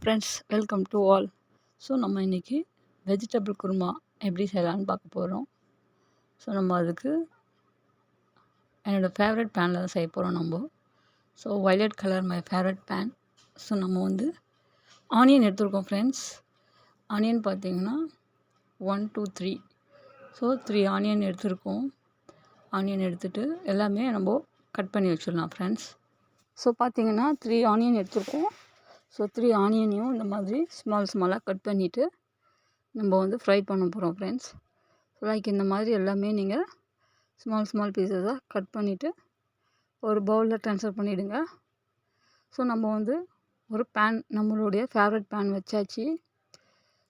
Friends welcome to all so நம்ம இன்றைக்கி vegetable kurma எப்படி செய்யலான்னு பார்க்க போகிறோம் ஸோ நம்ம அதுக்கு என்னோடய ஃபேவரட் பேனில் தான் செய்ய போகிறோம் நம்ம. So violet colour my favourite pan so நம்ம வந்து ஆனியன் எடுத்துருக்கோம் ஃப்ரெண்ட்ஸ் ஆனியன் பார்த்திங்கன்னா one two three so three onion எடுத்துருக்கோம். ஆனியன் எடுத்துகிட்டு எல்லாமே நம்ம கட் பண்ணி வச்சிடலாம் ஃப்ரெண்ட்ஸ் ஸோ பார்த்திங்கன்னா த்ரீ ஆனியன் எடுத்துருக்கோம். ஸோ த்ரீ ஆனியனையும் இந்த மாதிரி ஸ்மால் ஸ்மாலாக கட் பண்ணிவிட்டு நம்ம வந்து ஃப்ரை பண்ண போகிறோம் ஃப்ரெண்ட்ஸ் லைக் இந்த மாதிரி எல்லாமே நீங்கள் ஸ்மால் ஸ்மால் பீசஸாக கட் பண்ணிவிட்டு ஒரு பவுலில் ட்ரான்ஸ்ஃபர் பண்ணிவிடுங்க ஸோ நம்ம வந்து ஒரு பேன் நம்மளுடைய ஃபேவரட் பேன் வச்சாச்சு.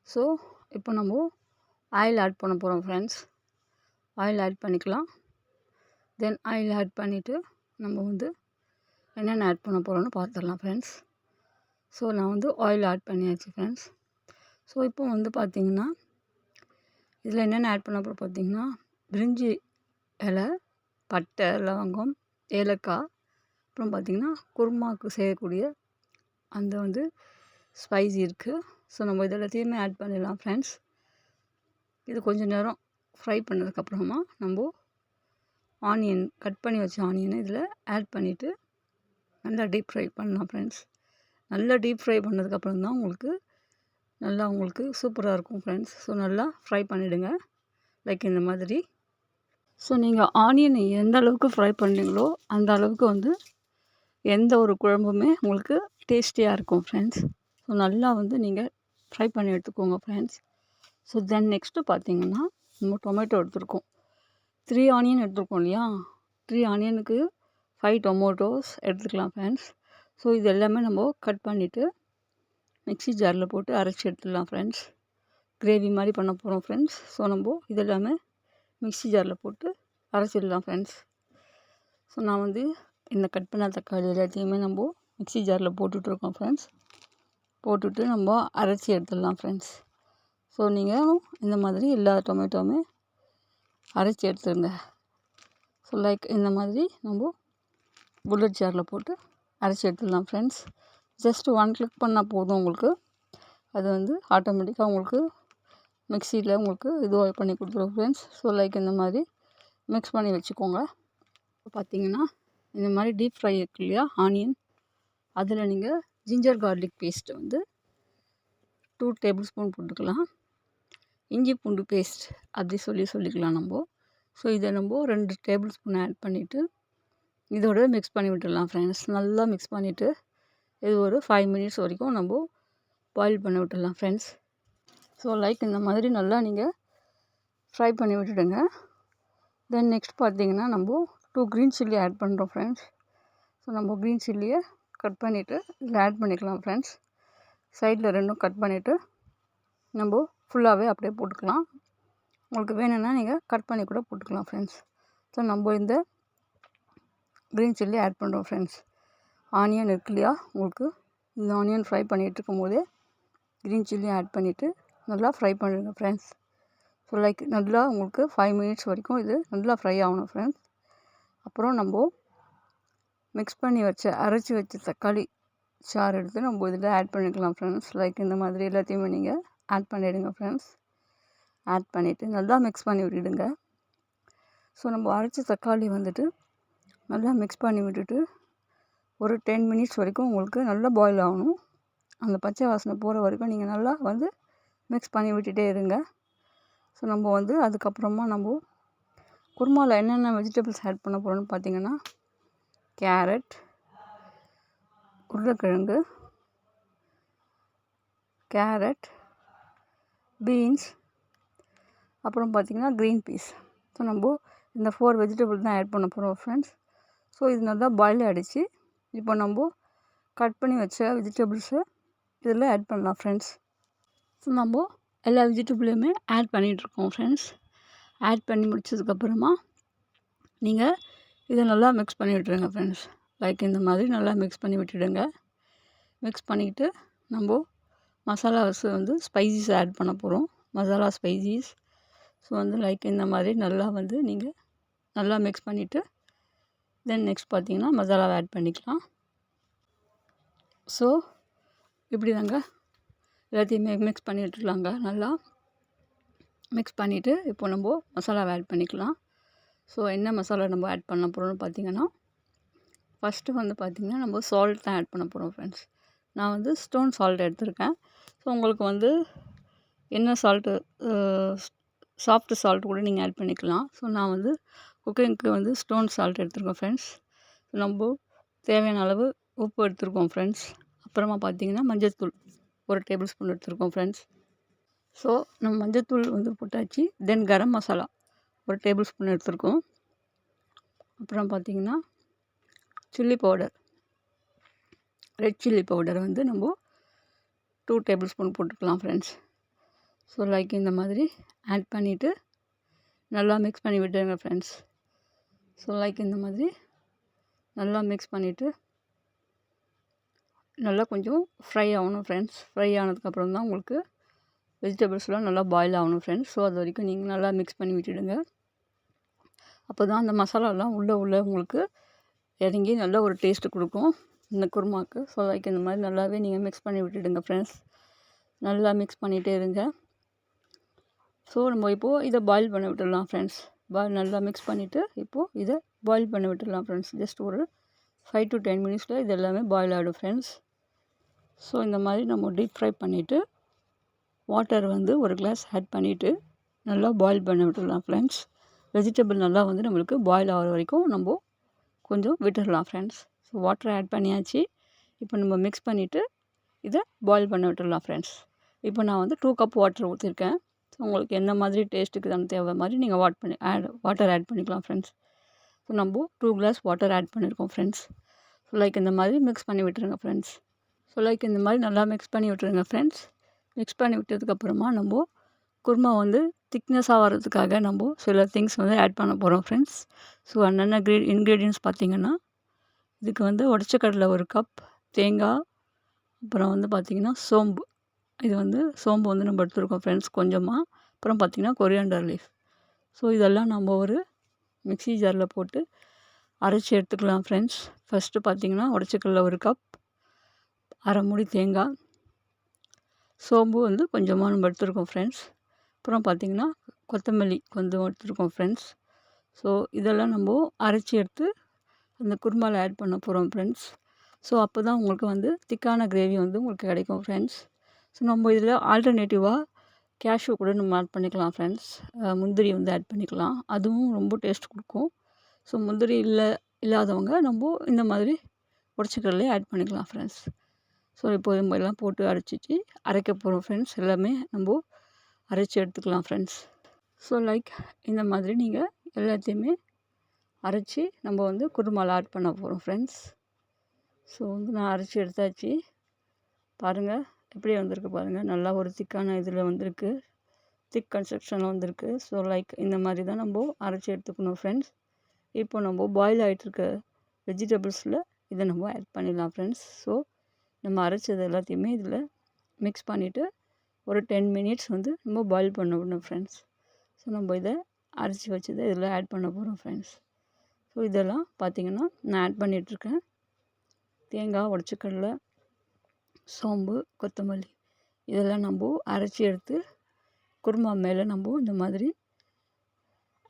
ஸோ இப்போ நம்ம ஆயில் ஆட் பண்ண போகிறோம் ஃப்ரெண்ட்ஸ் ஆயில் ஆட் பண்ணிக்கலாம். தென் ஆயில் ஆட் பண்ணிவிட்டு நம்ம வந்து என்னென்ன ஆட் பண்ண போகிறோன்னு பார்த்துடலாம் ஃப்ரெண்ட்ஸ் ஸோ நான் வந்து ஆயில் ஆட் பண்ணியாச்சு ஃப்ரெண்ட்ஸ் ஸோ இப்போ வந்து பார்த்திங்கன்னா இதில் என்னென்ன ஆட் பண்ண அப்புறம் பார்த்திங்கன்னா பிரிஞ்சி இலை பட்டை லவங்கம் ஏலக்காய் அப்புறம் பார்த்திங்கன்னா குருமாவுக்கு செய்யக்கூடிய அந்த வந்து ஸ்பைஸ் இருக்குது ஸோ நம்ம இது எல்லாத்தையுமே ஆட் பண்ணிடலாம் ஃப்ரெண்ட்ஸ் இது கொஞ்சம் நேரம் ஃப்ரை பண்ணதுக்கப்புறமா நம்ம ஆனியன் கட் பண்ணி வச்ச ஆனியனை இதில் ஆட் பண்ணிவிட்டு நல்லா டீப் ஃப்ரை பண்ணலாம் ஃப்ரெண்ட்ஸ் நல்லா டீப் ஃப்ரை பண்ணதுக்கப்புறம் தான் உங்களுக்கு நல்லா உங்களுக்கு சூப்பராக இருக்கும் ஃப்ரெண்ட்ஸ் ஸோ நல்லா ஃப்ரை பண்ணிவிடுங்க லைக் இந்த மாதிரி. ஸோ நீங்கள் ஆனியன் எந்த அளவுக்கு ஃப்ரை பண்ணுறீங்களோ அந்த அளவுக்கு வந்து எந்த ஒரு குழம்புமே உங்களுக்கு டேஸ்டியாக இருக்கும் ஃப்ரெண்ட்ஸ் ஸோ நல்லா வந்து நீங்கள் ஃப்ரை பண்ணி எடுத்துக்கோங்க ஃப்ரெண்ட்ஸ் ஸோ தென் நெக்ஸ்ட்டு பார்த்தீங்கன்னா நம்ம டொமேட்டோ எடுத்துருக்கோம். த்ரீ ஆனியன் எடுத்துருக்கோம் இல்லையா? த்ரீ ஆனியனுக்கு ஃபைவ் டொமேட்டோஸ் எடுத்துக்கலாம் ஃப்ரெண்ட்ஸ் ஸோ இது எல்லாமே நம்ம கட் பண்ணிவிட்டு மிக்ஸி ஜாரில் போட்டு அரைச்சி எடுத்துடலாம் ஃப்ரெண்ட்ஸ் கிரேவி மாதிரி பண்ண போகிறோம் ஃப்ரெண்ட்ஸ் ஸோ நம்ம இது எல்லாமே மிக்ஸி ஜாரில் போட்டு அரைச்சிடலாம் ஃப்ரெண்ட்ஸ் ஸோ நான் வந்து இந்த கட் பண்ண தக்காளி எல்லாத்தையுமே நம்ம மிக்ஸி ஜாரில் போட்டுட்ருக்கோம் ஃப்ரெண்ட்ஸ் போட்டுட்டு நம்ம அரைச்சி எடுத்துடலாம் ஃப்ரெண்ட்ஸ் ஸோ நீங்கள் இந்த மாதிரி எல்லா டொமேட்டோவுமே அரைச்சி எடுத்துருங்க ஸோ லைக் இந்த மாதிரி நம்ம புல்லட் ஜாரில் போட்டு அரைச்சி எடுத்துடலாம் ஃப்ரெண்ட்ஸ் ஜஸ்ட்டு ஒன் கிளிக் பண்ணால் போதும் உங்களுக்கு. அது வந்து ஆட்டோமேட்டிக்காக உங்களுக்கு மிக்சியில் உங்களுக்கு இதுவாக பண்ணி கொடுத்துரும் ஃப்ரெண்ட்ஸ் ஸோ லைக் இந்த மாதிரி மிக்ஸ் பண்ணி வச்சுக்கோங்க. பார்த்தீங்கன்னா இந்த மாதிரி டீப் ஃப்ரை இருக்கு இல்லையா ஆனியன் அதில் நீங்கள் ஜிஞ்சர் கார்லிக் பேஸ்ட்டு வந்து டூ டேபிள் ஸ்பூன் போட்டுக்கலாம். இஞ்சி பூண்டு பேஸ்ட் அப்படி சொல்லி சொல்லிக்கலாம் நம்ம. ஸோ இதை நம்ம ரெண்டு டேபிள் ஸ்பூன் ஆட் பண்ணிவிட்டு இதோட மிக்ஸ் பண்ணி விட்டுடலாம் ஃப்ரெண்ட்ஸ் நல்லா மிக்ஸ் பண்ணிவிட்டு இது ஒரு ஃபைவ் மினிட்ஸ் வரைக்கும் நம்ம பாயில் பண்ணி விட்டுடலாம் ஃப்ரெண்ட்ஸ் ஸோ லைக் இந்த மாதிரி நல்லா நீங்கள் ஃப்ரை பண்ணி விட்டுடுங்க. தென் நெக்ஸ்ட் பார்த்தீங்கன்னா நம்ம டூ க்ரீன் சில்லி ஆட் பண்ணுறோம் ஃப்ரெண்ட்ஸ் ஸோ நம்ம க்ரீன் சில்லியை கட் பண்ணிவிட்டு இதில் ஆட் பண்ணிக்கலாம் ஃப்ரெண்ட்ஸ் சைடில் ரெண்டும் கட் பண்ணிவிட்டு நம்ம ஃபுல்லாகவே அப்படியே போட்டுக்கலாம். உங்களுக்கு வேணும்னா நீங்கள் கட் பண்ணி கூட போட்டுக்கலாம் ஃப்ரெண்ட்ஸ் ஸோ நம்ம இந்த க்ரீன் சில்லி ஆட் பண்ணுறோம் ஃப்ரெண்ட்ஸ் ஆனியன் இருக்கு இல்லையா உங்களுக்கு? இந்த ஆனியன் ஃப்ரை பண்ணிகிட்ருக்கும் போதே க்ரீன் சில்லி ஆட் பண்ணிவிட்டு நல்லா ஃப்ரை பண்ணுங்க ஃப்ரெண்ட்ஸ் ஸோ லைக் நல்லா உங்களுக்கு ஃபைவ் மினிட்ஸ் வரைக்கும் இது நல்லா ஃப்ரை ஆகணும் ஃப்ரெண்ட்ஸ் அப்புறம் நம்ம மிக்ஸ் பண்ணி வச்ச அரைச்சி வச்ச தக்காளி சாறு எடுத்து நம்ம இதில் ஆட் பண்ணிக்கலாம் ஃப்ரெண்ட்ஸ் லைக் இந்த மாதிரி எல்லாத்தையுமே நீங்கள் ஆட் பண்ணிவிடுங்க ஃப்ரெண்ட்ஸ் ஆட் பண்ணிவிட்டு நல்லா மிக்ஸ் பண்ணி விட்டுடுங்க. ஸோ நம்ம அரைச்ச தக்காளி வந்துட்டு நல்லா மிக்ஸ் பண்ணி விட்டுட்டு ஒரு டென் மினிட்ஸ் வரைக்கும் உங்களுக்கு நல்லா பாயில் ஆகணும். அந்த பச்சை வாசனை போகிற வரைக்கும் நீங்கள் நல்லா வந்து மிக்ஸ் பண்ணி விட்டுட்டே இருங்க. ஸோ நம்ம வந்து அதுக்கப்புறமா நம்ம குருமாவில் என்னென்ன வெஜிடபிள்ஸ் ஆட் பண்ண போகிறோன்னு பார்த்தீங்கன்னா கேரட் உருளைக்கிழங்கு கேரட் பீன்ஸ் அப்புறம் பார்த்திங்கன்னா க்ரீன் பீஸ் ஸோ நம்ம இந்த ஃபோர் வெஜிடபிள் தான் ஆட் பண்ண போகிறோம் ஃப்ரெண்ட்ஸ் ஸோ இது நல்லா பாயில் ஆகிடுச்சி இப்போ நம்ம கட் பண்ணி வச்ச வெஜிடபிள்ஸை இதில் ஆட் பண்ணலாம் ஃப்ரெண்ட்ஸ் ஸோ நம்ம எல்லா வெஜிடபிளையுமே ஆட் பண்ணிகிட்ருக்கோம் ஃப்ரெண்ட்ஸ் ஆட் பண்ணி முடிச்சதுக்கப்புறமா நீங்கள் இதை நல்லா மிக்ஸ் பண்ணி விட்டுருங்க ஃப்ரெண்ட்ஸ் லைக் இந்த மாதிரி நல்லா மிக்ஸ் பண்ணி விட்டுடுங்க. மிக்ஸ் பண்ணிக்கிட்டு நம்ம மசாலாஸ் வந்து ஸ்பைசிஸ் ஆட் பண்ண போகிறோம் மசாலா ஸ்பைசிஸ் ஸோ வந்து லைக் இந்த மாதிரி நல்லா வந்து நீங்கள் நல்லா மிக்ஸ் பண்ணிவிட்டு தென் நெக்ஸ்ட் பார்த்தீங்கன்னா மசாலாவை ஆட் பண்ணிக்கலாம். ஸோ இப்படி தாங்க எல்லாத்தையுமே மிக்ஸ் பண்ணி நல்லா. மிக்ஸ் பண்ணிவிட்டு இப்போ நம்ம மசாலாவை ஆட் பண்ணிக்கலாம். ஸோ என்ன மசாலா நம்ம ஆட் பண்ண போகிறோம்னு பார்த்தீங்கன்னா ஃபஸ்ட்டு வந்து பார்த்திங்கன்னா நம்ம சால்ட் தான் ஆட் பண்ண போகிறோம் ஃப்ரெண்ட்ஸ் நான் வந்து ஸ்டோன் சால்ட் எடுத்திருக்கேன். ஸோ உங்களுக்கு வந்து என்ன சால்ட்டு சாஃப்ட்டு சால்ட் கூட நீங்கள் ஆட் பண்ணிக்கலாம். ஸோ நான் வந்து குக்கிங்க்கு வந்து ஸ்டோன் சால்ட் எடுத்துருக்கோம் ஃப்ரெண்ட்ஸ் நம்ம தேவையான அளவு உப்பு எடுத்துருக்கோம் ஃப்ரெண்ட்ஸ் அப்புறமா பார்த்திங்கன்னா மஞ்சள்தூள் ஒரு டேபிள் ஸ்பூன் எடுத்துருக்கோம் ஃப்ரெண்ட்ஸ் ஸோ நம்ம மஞ்சள்தூள் வந்து போட்டாச்சு. தென் கரம் மசாலா ஒரு டேபிள் ஸ்பூன் எடுத்துருக்கோம். அப்புறம் பார்த்திங்கன்னா chilli powder red chilli powder வந்து நம்ம டூ டேபிள் ஸ்பூன் போட்டுக்கலாம் ஃப்ரெண்ட்ஸ் ஸோ லைக் இந்த மாதிரி ஆட் பண்ணிவிட்டு நல்லா மிக்ஸ் பண்ணி விட்டுருங்க ஃப்ரெண்ட்ஸ் ஸோ லைக் இந்த மாதிரி நல்லா மிக்ஸ் பண்ணிவிட்டு நல்லா கொஞ்சம் ஃப்ரை ஆகணும் ஃப்ரெண்ட்ஸ் ஃப்ரை ஆனதுக்கப்புறம் தான் உங்களுக்கு வெஜிடபிள்ஸ்லாம் நல்லா பாயில் ஆகணும் ஃப்ரெண்ட்ஸ் ஸோ அது வரைக்கும் நீங்கள் நல்லா மிக்ஸ் பண்ணி விட்டுடுங்க. அப்போ தான் அந்த மசாலாலாம் உள்ளே உள்ளே உங்களுக்கு இறங்கி நல்ல ஒரு டேஸ்ட்டு கொடுக்கும். இந்த குருமாவுக்கு ஸோ லைக் இந்த மாதிரி நல்லாவே நீங்கள் மிக்ஸ் பண்ணி விட்டுடுங்க ஃப்ரெண்ட்ஸ் நல்லா மிக்ஸ் பண்ணிகிட்டே இருங்க. ஸோ நம்ம இப்போது இதை பாயில் பண்ணி விட்டுடலாம் ஃப்ரெண்ட்ஸ் பால் நல்லா மிக்ஸ் பண்ணிவிட்டு இப்போது இதை பாயில் பண்ணி விட்டுடலாம் ஃப்ரெண்ட்ஸ் ஜஸ்ட் ஒரு ஃபைவ் டு டென் மினிட்ஸில் இது எல்லாமே பாயில் ஆகிடும் ஃப்ரெண்ட்ஸ் ஸோ இந்த மாதிரி நம்ம டீப் ஃப்ரை பண்ணிவிட்டு வாட்டர் வந்து ஒரு கிளாஸ் ஆட் பண்ணிவிட்டு நல்லா பாயில் பண்ண விட்டுடலாம் ஃப்ரெண்ட்ஸ் வெஜிடபிள் நல்லா வந்து நம்மளுக்கு பாயில் ஆகிற வரைக்கும் நம்ம கொஞ்சம் விட்டுடலாம் ஃப்ரெண்ட்ஸ் ஸோ வாட்டர் ஆட் பண்ணியாச்சு. இப்போ நம்ம மிக்ஸ் பண்ணிவிட்டு இதை பாயில் பண்ண விட்டுடலாம் ஃப்ரெண்ட்ஸ் இப்போ நான் வந்து டூ கப் வாட்டர் ஊற்றிருக்கேன் ஸோ உங்களுக்கு என்ன மாதிரி டேஸ்ட்டுக்கு தான் தேவை மாதிரி நீங்கள் வாட் பண்ணி ஆட் வாட்டர் ஆட் பண்ணிக்கலாம் ஃப்ரெண்ட்ஸ் ஸோ நம்ம டூ கிளாஸ் வாட்டர் ஆட் பண்ணியிருக்கோம் ஃப்ரெண்ட்ஸ் ஸோ லைக் இந்த மாதிரி மிக்ஸ் பண்ணி விட்டுருங்க ஃப்ரெண்ட்ஸ் ஸோ லைக் இந்த மாதிரி நல்லா மிக்ஸ் பண்ணி விட்டுருங்க ஃப்ரெண்ட்ஸ் மிக்ஸ் பண்ணி விட்டதுக்கப்புறமா நம்ம குருமா வந்து திக்னஸாக வர்றதுக்காக நம்ம சில திங்ஸ் வந்து ஆட் பண்ண போகிறோம் ஃப்ரெண்ட்ஸ் ஸோ என்னென்ன க்ரீ இன்க்ரீடியன்ஸ் பார்த்திங்கன்னா இதுக்கு வந்து உடச்சக்கடலை ஒரு கப் தேங்காய் அப்புறம் வந்து பார்த்திங்கன்னா சோம்பு. இது வந்து சோம்பு வந்து நம்ம எடுத்துருக்கோம் ஃப்ரெண்ட்ஸ் கொஞ்சமாக அப்புறம் பார்த்திங்கன்னா கொரியாண்டர் லீஃப் ஸோ இதெல்லாம் நம்ம ஒரு மிக்சி ஜாரில் போட்டு அரைச்சி எடுத்துக்கலாம் ஃப்ரெண்ட்ஸ் ஃபஸ்ட்டு பார்த்திங்கன்னா உடச்சிக்கல்ல ஒரு கப் அரை மூடி தேங்காய். சோம்பு வந்து கொஞ்சமாக நம்ம எடுத்துருக்கோம் ஃப்ரெண்ட்ஸ் அப்புறம் பார்த்திங்கன்னா கொத்தமல்லி கொஞ்சம் எடுத்துருக்கோம் ஃப்ரெண்ட்ஸ் ஸோ இதெல்லாம் நம்ம அரைச்சி எடுத்து அந்த குருமாவில் ஆட் பண்ண போகிறோம் ஃப்ரெண்ட்ஸ் ஸோ அப்போ தான் உங்களுக்கு வந்து திக்கான கிரேவி வந்து உங்களுக்கு கிடைக்கும் ஃப்ரெண்ட்ஸ் ஸோ நம்ம இதில் ஆல்டர்னேட்டிவாக கேஷ்யூ கூட நம்ம ஆட் பண்ணிக்கலாம் ஃப்ரெண்ட்ஸ் முந்திரி வந்து ஆட் பண்ணிக்கலாம். அதுவும் ரொம்ப டேஸ்ட் கொடுக்கும். ஸோ முந்திரி இல்லை இல்லாதவங்க நம்ம இந்த மாதிரி உடச்சிக்கடலையே ஆட் பண்ணிக்கலாம் ஃப்ரெண்ட்ஸ் ஸோ இப்போ நம்ம எல்லாம் போட்டு அரைச்சிட்டு அரைக்க போகிறோம் ஃப்ரெண்ட்ஸ் எல்லாமே நம்ம அரைச்சி எடுத்துக்கலாம் ஃப்ரெண்ட்ஸ் ஸோ லைக் இந்த மாதிரி நீங்கள் எல்லாத்தையுமே அரைச்சி நம்ம வந்து குருமாவில் ஆட் பண்ண போகிறோம் ஃப்ரெண்ட்ஸ் ஸோ வந்து நான் அரைச்சி எடுத்தாச்சு. பாருங்கள் எப்படி வந்திருக்கு பாருங்கள் நல்லா ஒரு திக்கான இதில் வந்திருக்கு. திக் கன்ஸ்ட்ரக்ஷனில் வந்திருக்கு. ஸோ லைக் இந்த மாதிரி தான் நம்ம அரைச்சி எடுத்துக்கணும் ஃப்ரெண்ட்ஸ் இப்போ நம்ம பாயில் ஆகிட்டுருக்க வெஜிடபிள்ஸில் இதை நம்ம ஆட் பண்ணிடலாம் ஃப்ரெண்ட்ஸ் ஸோ நம்ம அரைச்சது எல்லாத்தையுமே இதில் மிக்ஸ் பண்ணிவிட்டு ஒரு டென் மினிட்ஸ் வந்து நம்ம பாயில் பண்ண விடணும் ஃப்ரெண்ட்ஸ் ஸோ நம்ம இதை அரைச்சி வச்சதை இதில் ஆட் பண்ண போகிறோம் ஃப்ரெண்ட்ஸ் ஸோ இதெல்லாம் பார்த்திங்கன்னா நான் ஆட் பண்ணிகிட்ருக்கேன் தேங்காய் உடச்சிக்கடலை சோம்பு கொத்தமல்லி இதெல்லாம் நம்ம அரைச்சி எடுத்து குருமா மேலே நம்ம இந்த மாதிரி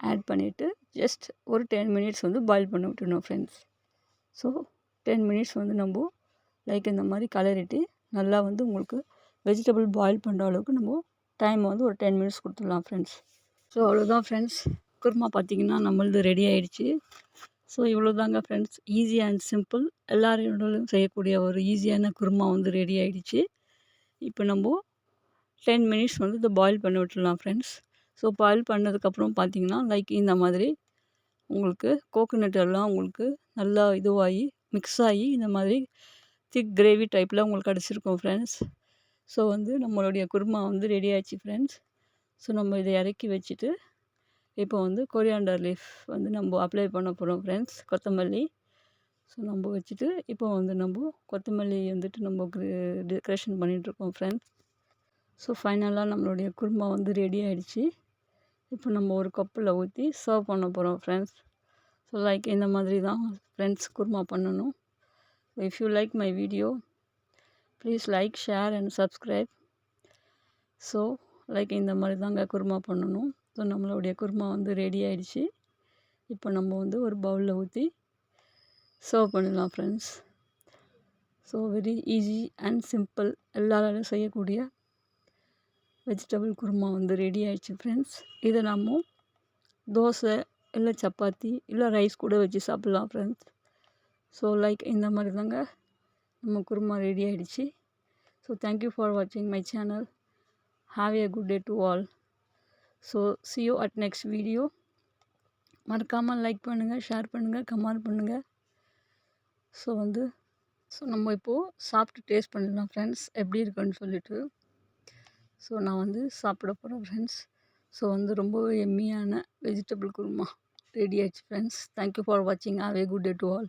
ஆட் பண்ணிவிட்டு ஜஸ்ட் ஒரு டென் மினிட்ஸ் வந்து பாயில் பண்ணி விட்டுணும் ஃப்ரெண்ட்ஸ் ஸோ டென் மினிட்ஸ் வந்து நம்ம லைக் இந்த மாதிரி கலரிட்டு நல்லா வந்து உங்களுக்கு வெஜிடபிள் பாயில் பண்ணுற அளவுக்கு நம்ம டைம் வந்து ஒரு டென் மினிட்ஸ் கொடுத்துடலாம் ஃப்ரெண்ட்ஸ் ஸோ அவ்வளோதான் ஃப்ரெண்ட்ஸ் குருமா பார்த்திங்கன்னா நம்மளது ரெடி ஆகிடுச்சி ஸோ இவ்வளோ தாங்க ஃப்ரெண்ட்ஸ் ஈஸி அண்ட் சிம்பிள் எல்லாரோடலும் செய்யக்கூடிய ஒரு ஈஸியான குருமா வந்து ரெடி ஆகிடுச்சு இப்போ நம்ம டென் மினிட்ஸ் வந்து இதை பாயில் பண்ணி விட்டுடலாம் ஃப்ரெண்ட்ஸ் ஸோ பாயில் பண்ணதுக்கப்புறம் பார்த்திங்கன்னா லைக் இந்த மாதிரி உங்களுக்கு கோகோனட் எல்லாம் உங்களுக்கு நல்லா இதுவாகி மிக்ஸ் ஆகி இந்த மாதிரி திக் கிரேவி டைப்பில் உங்களுக்கு கிடச்சிருக்கும் ஃப்ரெண்ட்ஸ் ஸோ வந்து நம்மளுடைய குருமா வந்து ரெடி ஆச்சு ஃப்ரெண்ட்ஸ் ஸோ நம்ம இதை இறக்கி வச்சுட்டு இப்போ வந்து கொரியாண்டர் லீஃப் வந்து நம்ம அப்ளை பண்ண போகிறோம் ஃப்ரெண்ட்ஸ் கொத்தமல்லி. ஸோ நம்ம வச்சுட்டு இப்போ வந்து நம்ம கொத்தமல்லி வந்துட்டு நம்ம டெக்கரேஷன் பண்ணிகிட்ருக்கோம் ஃப்ரெண்ட்ஸ் ஸோ ஃபைனலாக நம்மளுடைய குருமா வந்து ரெடி ஆகிடுச்சு இப்போ நம்ம ஒரு கப்பில் ஊற்றி சர்வ் பண்ண போகிறோம் ஃப்ரெண்ட்ஸ் ஸோ லைக் இந்த மாதிரி தான் ஃப்ரெண்ட்ஸ் குருமா பண்ணணும். If you like my video please like share and subscribe so like இந்த மாதிரி தாங்க குருமா பண்ணணும். ஸோ நம்மளுடைய குருமா வந்து ரெடி ஆகிடுச்சி இப்போ நம்ம வந்து ஒரு பவுலில் ஊற்றி சர்வ் பண்ணிடலாம் friends so very easy and simple எல்லாராலும் செய்யக்கூடிய வெஜிடபிள் குருமா வந்து ரெடி ஆகிடுச்சி ஃப்ரெண்ட்ஸ் இதை நம்ம தோசை இல்லை சப்பாத்தி இல்லை ரைஸ் கூட வச்சு சாப்பிட்லாம் ஃப்ரெண்ட்ஸ் ஸோ லைக் இந்த மாதிரி தாங்க நம்ம குருமா ரெடி ஆகிடுச்சி ஸோ தேங்க்யூ ஃபார் வாட்சிங் my channel have a good day to all so see at next video மறக்காமல் லைக் பண்ணுங்கள் ஷேர் பண்ணுங்கள் கமெண்ட் பண்ணுங்கள் ஸோ வந்து ஸோ நம்ம இப்போது சாப்பிட்டு டேஸ்ட் பண்ணிடலாம் ஃப்ரெண்ட்ஸ் எப்படி இருக்குன்னு சொல்லிட்டு. ஸோ நான் வந்து சாப்பிட போகிறேன் ஃப்ரெண்ட்ஸ் ஸோ வந்து ரொம்பவே எம்மியான வெஜிடபிள் குருமா ரெடி ஆயிடுச்சு ஃப்ரெண்ட்ஸ் தேங்க்யூ ஃபார் வாட்சிங் have a good day to all